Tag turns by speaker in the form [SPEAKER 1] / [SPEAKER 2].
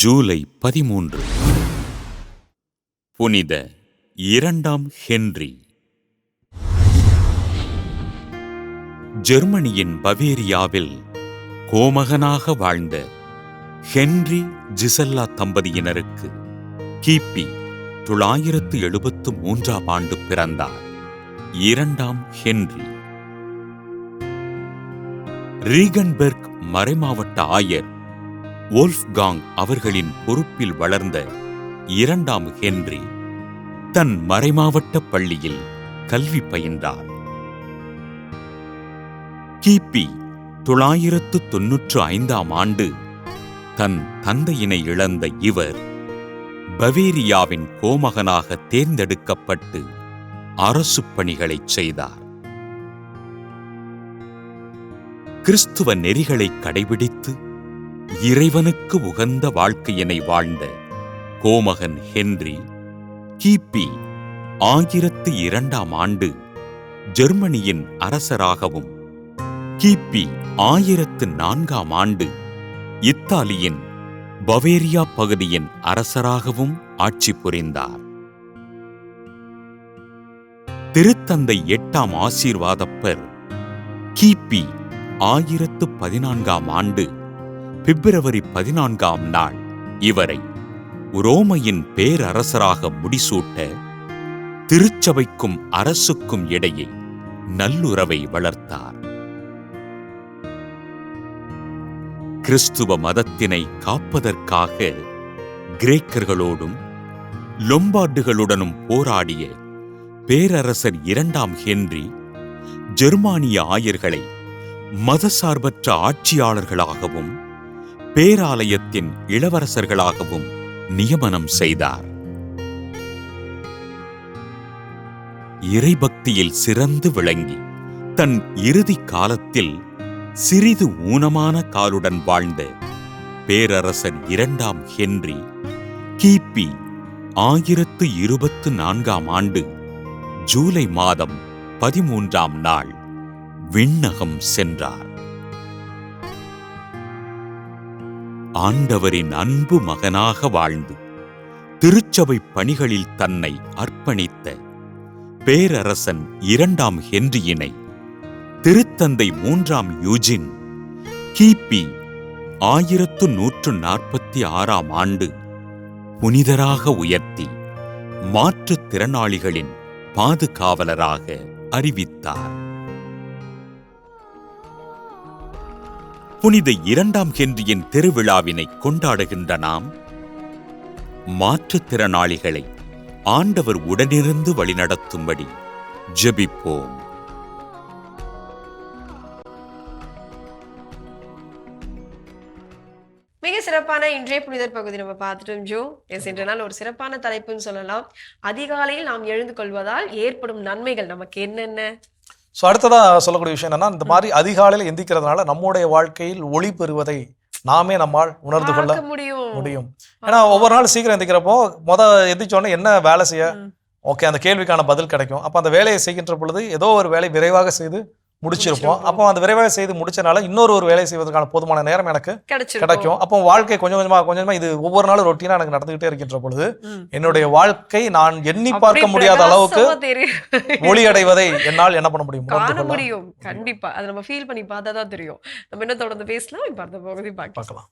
[SPEAKER 1] ஜூலை பதிமூன்று. புனித இரண்டாம் ஹென்றி. ஜெர்மனியின் பவேரியாவில் கோமகனாக வாழ்ந்த ஹென்றி ஜிசல்லா தம்பதியினருக்கு கிபி தொள்ளாயிரத்து எழுபத்து மூன்றாம் ஆண்டு பிறந்தார். இரண்டாம் ஹென்றி. ரீகன்பெர்க் மறைமாவட்ட ஆயர் வோல்ஃப்காங் அவர்களின் பொறுப்பில் வளர்ந்த இரண்டாம் ஹென்றி தன் மறைமாவட்ட பள்ளியில் கல்வி பயின்றார். கிபி தொள்ளாயிரத்து தொன்னூற்று ஐந்தாம் ஆண்டு தன் தந்தையினை இழந்த இவர் பவேரியாவின் கோமகனாக தேர்ந்தெடுக்கப்பட்டு அரசு பணிகளைச் செய்தார். கிறிஸ்துவ நெறிகளை கடைபிடித்து இறைவனுக்கு உகந்த வாழ்க்கையினை வாழ்ந்த கோமகன் ஹென்றி கிபி ஆயிரத்து இரண்டாம் ஆண்டு ஜெர்மனியின் அரசராகவும் கிபி ஆயிரத்து நான்காம் ஆண்டு இத்தாலியின் பவேரியா பகுதியின் அரசராகவும் ஆட்சி புரிந்தார். திருத்தந்தை எட்டாம் ஆசீர்வாதப்பர் கிபி ஆயிரத்து பதினான்காம் ஆண்டு பிப்ரவரி பதினான்காம் நாள். இவரை உரோமையின் பேரரசராக முடிசூட்ட திருச்சபைக்கும் அரசுக்கும் இடையே நல்லுறவை வளர்த்தார். கிறிஸ்துவ மதத்தினை காப்பதற்காக கிரேக்கர்களோடும் லொம்பார்டுகளுடனும் போராடிய பேரரசர் இரண்டாம் ஹென்றி ஜெர்மானிய ஆயர்களை மதசார்பற்ற ஆட்சியாளர்களாகவும் பேராலயத்தின் இளவரசர்களாகவும் நியமனம் செய்தார். இறைபக்தியில் சிறந்து விளங்கி தன் இறுதி காலத்தில் சிறிது ஊனமான காலுடன் வாழ்ந்த பேரரசர் இரண்டாம் ஹென்றி கிபி ஆயிரத்து இருபத்து நான்காம் ஆண்டு ஜூலை மாதம் பதிமூன்றாம் நாள் விண்ணகம் சென்றார். ஆண்டவரின் அன்பு மகனாக வாழ்ந்து திருச்சபை பணிகளில் தன்னை அர்ப்பணித்த பேரரசன் இரண்டாம் ஹென்ரியினை திருத்தந்தை மூன்றாம் யூஜின் கிபி ஆயிரத்து நூற்று நாற்பத்தி ஆறாம் ஆண்டு புனிதராக உயர்த்தி மாற்றுத் திறனாளிகளின் பாதுகாவலராக அறிவித்தார். புனித இரண்டாம் ஹென்றியின் திருவிழாவினை கொண்டாடுகின்ற நாம் மாற்றுத்திறனாளிகளை ஆண்டவர் உடனிருந்து வழிநடத்தும்படி ஜெபிப்போம்.
[SPEAKER 2] மிக சிறப்பான இன்றைய புனிதர் பகுதி நம்ம பார்த்துட்டோம் ஜோ. எஸ் இன்ற நாள் ஒரு சிறப்பான தலைப்புன்னு சொல்லலாம். அதிகாலையில் நாம் எழுந்து கொள்வதால் ஏற்படும் நன்மைகள் நமக்கு என்னென்ன?
[SPEAKER 3] ஸோ அடுத்ததாக சொல்லக்கூடிய விஷயம் என்னன்னா இந்த மாதிரி அதிகாலையில் எந்திக்கிறதுனால நம்முடைய வாழ்க்கையில் ஒளி பெறுவதை நாமே நம்மால் உணர்ந்து கொள்ள
[SPEAKER 2] முடியும்.
[SPEAKER 3] ஏன்னா ஒவ்வொரு நாள் சீக்கிரம் எந்திக்கிறப்போ முத எந்திரிச்சோடனே என்ன வேலை செய்ய. ஓகே அந்த கேள்விக்கான பதில் கிடைக்கும். அப்போ அந்த வேலையை செய்கின்ற பொழுது ஏதோ ஒரு வேலை விரைவாக செய்து முடிச்சிருப்போம். அப்போ அந்த விரைவாக செய்து முடிச்சனால இன்னொரு ஒரு வேலை செய்வதற்கான போதுமான நேரம் எனக்கு கிடைக்கும். அப்போ வாழ்க்கை கொஞ்சம் கொஞ்சமா கொஞ்சம் கொஞ்சமா இது ஒவ்வொரு நாளும் ரொட்டீனா எனக்கு நடந்துகிட்டே இருக்கின்ற பொழுது. என்னுடைய வாழ்க்கை நான் எண்ணி பார்க்க முடியாத அளவுக்கு. ஒளி அடைவதை என்னால் என்ன பண்ண முடியும்?
[SPEAKER 2] காண முடியும். கண்டிப்பா. அதை நம்ம ஃபீல் பண்ணி பார்த்தா தான் தெரியும். நம்ம என்ன தொடர்ந்து பேசலாம்? இப்ப அந்த பகுதி
[SPEAKER 3] பார்க்கலாம்.